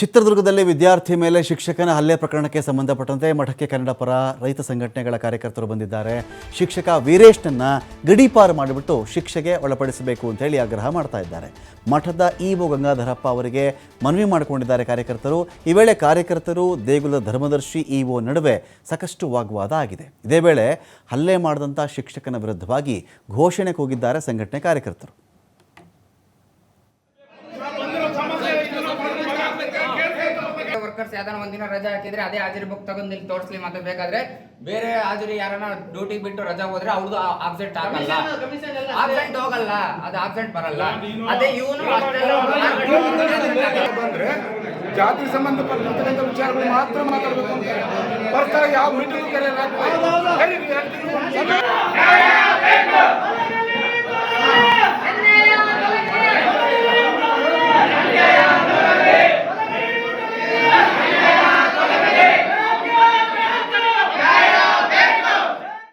ಚಿತ್ರದುರ್ಗದಲ್ಲಿ ವಿದ್ಯಾರ್ಥಿ ಮೇಲೆ ಶಿಕ್ಷಕನ ಹಲ್ಲೆ ಪ್ರಕರಣಕ್ಕೆ ಸಂಬಂಧಪಟ್ಟಂತೆ ಮಠಕ್ಕೆ ಕನ್ನಡ ಪರ ರೈತ ಸಂಘಟನೆಗಳ ಕಾರ್ಯಕರ್ತರು ಬಂದಿದ್ದಾರೆ. ಶಿಕ್ಷಕ ವೀರೇಶ್ನನ್ನ ಗಡೀಪಾರು ಮಾಡಿಬಿಟ್ಟು ಶಿಕ್ಷೆಗೆ ಒಳಪಡಿಸಬೇಕು ಅಂತೇಳಿ ಆಗ್ರಹ ಮಾಡ್ತಾ ಇದ್ದಾರೆ. ಮಠದ ಇಒ ಗಂಗಾಧರಪ್ಪ ಅವರಿಗೆ ಮನವಿ ಮಾಡಿಕೊಂಡಿದ್ದಾರೆ ಕಾರ್ಯಕರ್ತರು. ಈ ವೇಳೆ ಕಾರ್ಯಕರ್ತರು ದೇಗುಲದ ಧರ್ಮದರ್ಶಿ ಇಒ ನಡುವೆ ಸಾಕಷ್ಟು ವಾಗ್ವಾದ ಆಗಿದೆ. ಇದೇ ವೇಳೆ ಹಲ್ಲೆ ಮಾಡಿದಂಥ ಶಿಕ್ಷಕನ ವಿರುದ್ಧವಾಗಿ ಘೋಷಣೆ ಕೂಗಿದ್ದಾರೆ ಸಂಘಟನೆ ಕಾರ್ಯಕರ್ತರು. ವರ್ಕರ್ಸ್ ಯಾವ್ದಾನ ಒಂದಿನ ರಜಾ ಹಾಕಿದ್ರೆ ಅದೇ ಹಾಜರಿ ಬುಕ್ ತಗೊಂಡು ಇಲ್ಲಿ ತೋರಿಸ್ಲಿ ಮತ್ತೆ ಬೇಕಾದ್ರೆ ಬೇರೆ ಹಾಜರಿ ಯಾರನ್ನ ಡ್ಯೂಟಿ ಬಿಟ್ಟು ರಜಾ ಹೋದ್ರೆ ಅವ್ರದ್ದು ಆಬ್ಸೆಂಟ್ ಆಗಲ್ಲ. ಆಬ್ಸೆಂಟ್ ಹೋಗಲ್ಲ ಅದು ಆಬ್ಸೆಂಟ್ ಬರಲ್ಲ. ಅದೇ ಇವನು ಬಂದ್ರೆ ಜಾತಿ ಸಂಬಂಧಪಟ್ಟಂತ ವಿಚಾರಗಳು ಮಾತ್ರ ಮಾತಾಡಬೇಕು ಅಂತ ಬರ್ತಾರೆ ಯಾವ ಮೀಟಿಂಗ್ ಕರೆಯಲ್ಲ